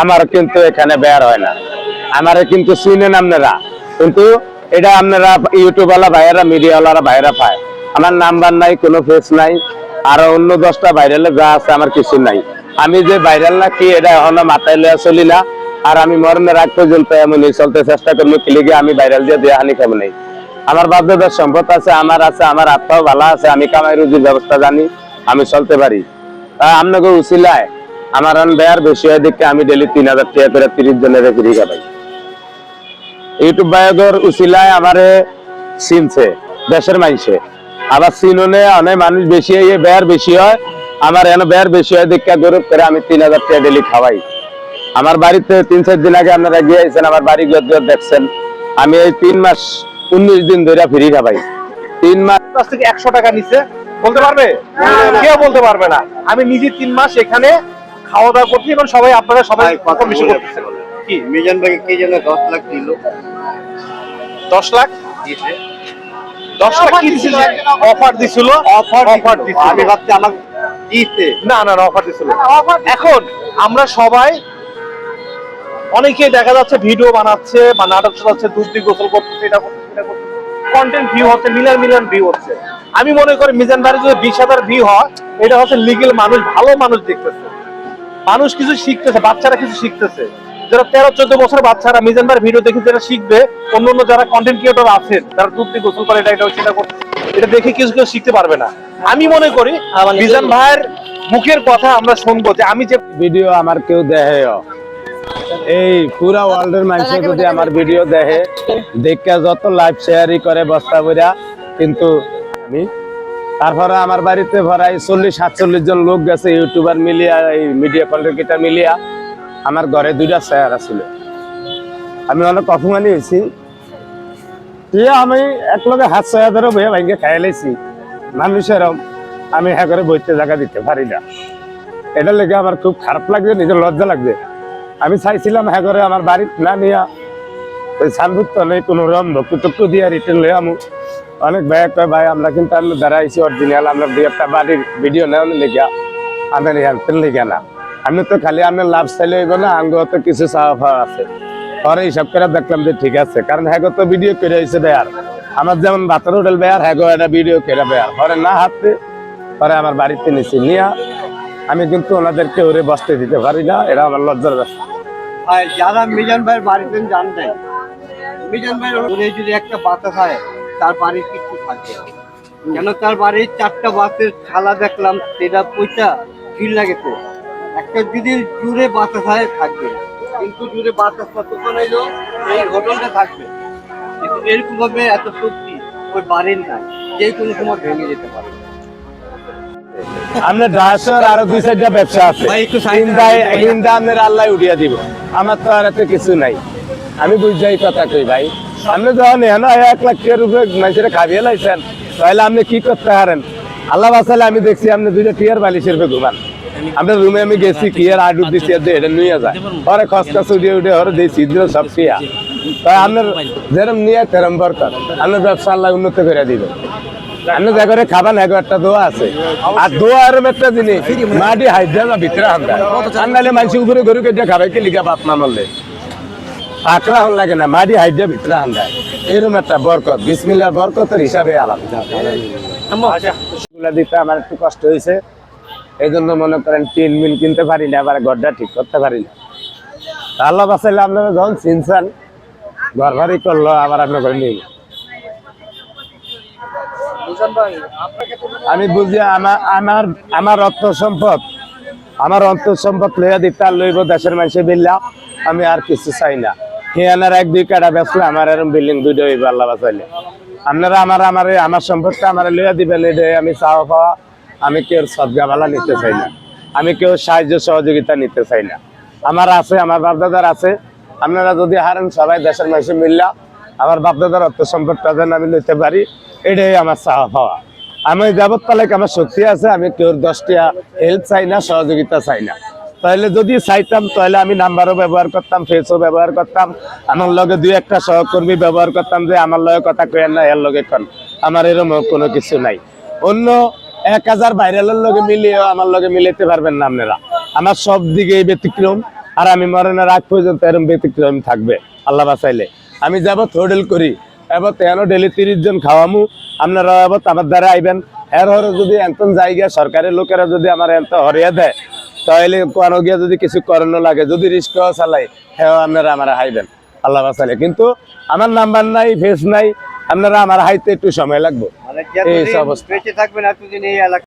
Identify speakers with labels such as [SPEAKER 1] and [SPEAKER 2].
[SPEAKER 1] আমার কিন্তু এখানে বের হয় না। আমারে কিন্তু চিনেন আপনারা। কিন্তু এটা আপনারা ইউটিউব ওয়ালা ভাইয়েরা মিডিয়া ওয়ালারা ভাইয়েরা পায়। আমার নাম্বার নাই, কোনো ফেস নাই। আর অন্য দশটা ভাইরালে যা আছে আমার কিছু নাই। আমি যে ভাইরাল না কি, এটা এখনও মাথায় লইয়া চলি না। আর আমি মরণের আগ পর্যন্ত এমনই চলতে চেষ্টা করব কিলিগে আমি ভাইরাল দিয়ে দেওয়া হানি খাব নাই। আমার বাপদাদার সম্পদ আছে, আমার আছে, আমার আত্মাও ভালো আছে, আমি কামাই রুজির ব্যবস্থা জানি, আমি চলতে পারি। আপনাকে উচিলায় আমার আন বেয়ার বেশি হয় দেখে আমি ডেলি তিন হাজার টাকা করে তিরিশ জনের ফ্রি খাবাই ইউটিউব বায়গর উচিলায় আমারে চিনছে দেশের মাইছে আবার চিননে অনেক মানুষ বেশি হয় বেয়ার বেশি হয় আমার এনে বেয়ার বেশি হয় দেখে গরব করে আমি তিন হাজার টাকা ডেলি খাওয়াই। আমার বাড়িতে তিন চার দিন আগে আপনারা গিয়েছেন আমার বাড়ি গিয়ে দেখছেন আমি এই তিন মাস উনিশ দিন ধরে ফ্রি খাবাই। তিন মাস
[SPEAKER 2] কাছ থেকে একশো টাকা নিচ্ছে বলতে পারবে? কেউ বলতে পারবে না। আমি নিজে তিন মাস এখানে খাওয়া দাওয়া করছি এবং সবাই আপনারা সবাই কম বেশি করতেছেন। কি
[SPEAKER 3] মিজান ভাই কে যেন দশ লাখ দিল?
[SPEAKER 2] দশ লাখ?
[SPEAKER 3] দিয়েছে
[SPEAKER 2] দশ লাখ কি দিছিল? অফার দিছিল? অফার অফার দিছিল।
[SPEAKER 3] আমি ভাবছি আমার দিয়েছে
[SPEAKER 2] না না না অফার দিছিল। এখন আমরা সবাই অনেকেই দেখা যাচ্ছে ভিডিও বানাচ্ছে বা নাটক সাজাচ্ছে দুধ দিয়ে গোসল করতেছে এটা করতেছে এটা করতেছে। কন্টেন্ট ভিউ হচ্ছে মিলিয়ন মিলিয়ন ভিউ হচ্ছে। আমি মনে করি মিজান ভাইয়ের যদি বিশ হাজার ভিউ হয় এটা হচ্ছে লিগেল মানুষ ভালো মানুষ দেখতেছে। মানুষ কিছু শিখতেছে বাচ্চারা কিছু শিখতেছে। যারা তেরো চোদ্দ বছর বাচ্চারা মিজান ভাইয়ের ভিডিও দেখে যারা শিখবে অন্য অন্য যারা কন্টেন্ট ক্রিয়েটর আছেন যারা দুধ গোসল করে এটা এটা সেটা করছে। এটা দেখে কিছু কেউ শিখতে পারবে না। আমি মনে করি মিজান ভাইয়ের মুখের কথা আমরা শুনব যে আমি যে
[SPEAKER 1] ভিডিও আমার কেউ দেখে এই পুরা ওয়ার্ল্ডের মানুষ যদি আমার ভিডিও দেখে দেখে যত লাইভ শেয়ারই করে বস্তা বইরা কিন্তু আমি তারপরে আমার বাড়িতে ভরাই চল্লিশ, সাতচল্লিশ জন লোক গেছে, ইউটিউবার মিলিয়া, এই মিডিয়া কন্টেন্ট মিলিয়া। আমার ঘরে দুইটা চেয়ার আছিল। আমি অনেক অপমানি হয়েছি। দিয়ে আমি একলগে হাত ছয় ধরে বইয়া ভাইকে খাই লাইছি। মানুষের আমি হ্যাঁ করে বইতে জায়গা দিতে পারি না। এটা লেগে আমার খুব খারাপ লাগছে, নিজের লজ্জা লাগছে। আমি চাইছিলাম হ্যাঁ করে আমার বাড়ির না নিয়া ওই সানভুক্ত নেই কোনো রকম ভক্তটক্য দিয়ে রিটার্ন লয়ে আমু। অনেক ভাই একটা ভাই, আমরা কিন্তু আমি দাঁড়াইছি অরিজিনাল আমরা দুই একটা বাড়ির ভিডিও নেওয়া লেগে আমি হ্যান্ডেল লেগে না। আমি তো খালি আমি লাভ চাইলে হইব না আঙ্গ তো কিছু চাওয়া পাওয়া আছে। পরে হিসাব করে দেখলাম যে ঠিক আছে, কারণ হ্যাঁ তো ভিডিও করে হয়েছে বেয়ার আমার যেমন বাতার হোটেল বেয়ার হ্যাঁ একটা ভিডিও করে বেয়ার পরে না হাতে পরে আমার বাড়িতে নিছি নিয়া। আমি কিন্তু ওনাদেরকে ওরে বসতে দিতে পারি না এটা আমার লজ্জার ব্যাপার।
[SPEAKER 3] আর যারা মিজান ভাইয়ের বাড়িতে জান নাই, মিজান ভাইয়ের যদি একটা বাচ্চা হয় তার বাড়ির কিছু থাকবে কেন তার বাড়ির চারটা বাসের ছালা দেখলাম সেটা পয়সা ভিড় লাগেছে একটা যদি জুড়ে বাতাস হয় থাকবে কিন্তু জুড়ে বাতাস কতক্ষণ এলো এই হোটেলটা থাকবে। কিন্তু এরকম ভাবে এত শক্তি ওই বাড়ির নাই যে কোনো সময় ভেঙে যেতে পারে।
[SPEAKER 1] আমরা ড্রাসের আরও দুই চারটা ব্যবসা আছে। হিন্দা আপনার আল্লাহ উঠিয়া দিব। আমার তো আর এত কিছু নাই। আমি বুঝাই কথা কই ভাই। আপনি যখন এখানে এক লাখ টাকার উপরে মানুষের খাবিয়ে লাইছেন। তাহলে আপনি কি করতে পারেন আল্লাহ বাসালে আমি দেখছি আপনি দুইটা টিয়ার বালিশের উপরে ঘুমান। আপনার রুমে আমি গেছি, কি আর আডুর দিছি আর এটা নিয়ে যায়। পরে খসকা উঠে উঠে ওরে দিয়ে ছিদ্র সব টিয়া তাই আপনার যেরম নিয়ে তেরম বরকর আপনার ব্যবসা আল্লাহ উন্নত করে দিবে। আপনি যা করে খাবেন, এক একটা দোয়া আছে। আর দোয়া এরম একটা জিনিস, মাটি হাইদ্রা না ভিতরে আমরা আর নাহলে উপরে গরু কেটে খাবে, কি লিখা বাপ না মারলে? আকরা হল লাগে না মাটি হাইদ্রা ভিতরে আমরা এরকম একটা বরকত বিসমিল্লার বরকতের হিসাবে আলাদা। দিতে আমার একটু কষ্ট হয়েছে। এই জন্য মনে করেন তিন মিল কিনতে পারি না আবার ঘরটা ঠিক করতে পারি না। আল্লাহ বাসাইলে আপনারা যখন চিনছেন ঘর বাড়ি করল আবার আপনার করে নিয়ে আমি বুঝি আমার আমার আমার অর্থ সম্পদ আমার অর্থ সম্পদ লইয়া দিতে আর লইব দেশের মানুষে বিল্লা আমি আর কিছু চাই না। এক, দুই কাটা বিল্ডিং আপনারা আমার আমি পাওয়া, আমি কেউ সদ্গাবালা নিতে চাই না। আমি কেউ সাহায্য সহযোগিতা নিতে চাই না। আমার আছে, আমার বাপদাদার আছে। আপনারা যদি হারেন, সবাই দেশের মানুষে মিললা। আমার বাপদাদার অর্থ সম্পদটা যেন আমি নিতে পারি, এটাই আমার চাওয়া পাওয়া। আমি যাবত তালেক আমার শক্তি আছে? আমি কেউ দশটিয়া হেল্প চাই না, সহযোগিতা চাই না। তাহলে যদি চাইতাম তাহলে আমি নাম্বারও ব্যবহার করতাম, ফেসও ব্যবহার করতাম। আমার লগে দুই একটা সহকর্মী ব্যবহার করতাম যে আমার লগে কথা কয়েন না, এর লগে কন। আমার এরকম কোনো কিছু নাই। অন্য এক হাজার ভাইরালের লগে মিলিয়েও আমার লগে মিলাইতে পারবেন না আপনারা। আমার সব দিকে ব্যতিক্রম, আর আমি মরণের আগ পর্যন্ত এরম ব্যতিক্রম থাকবে, আল্লাহ বাঁচাইলে। আমি যাব হোটেল করি এবার তেন ডেলি তিরিশ জন খাওয়ামু আপনারা এবার আমার দ্বারা আইবেন। এর হরে যদি এন্তন জায়গা, সরকারের লোকেরা যদি আমার এত হরিয়া দেয় তাহলে কোনো গিয়া যদি কিছু করানো লাগে যদি রিস্ক চালাই হ্যাঁ আপনারা আমার হাইবেন। আল্লাহ বাসালে কিন্তু আমার নাম্বার নাই ফেস নাই আপনারা আমার হাইতে একটু সময় লাগবে।
[SPEAKER 3] মানে
[SPEAKER 1] এই অবস্থা।
[SPEAKER 3] থাকবেন এই এলাকা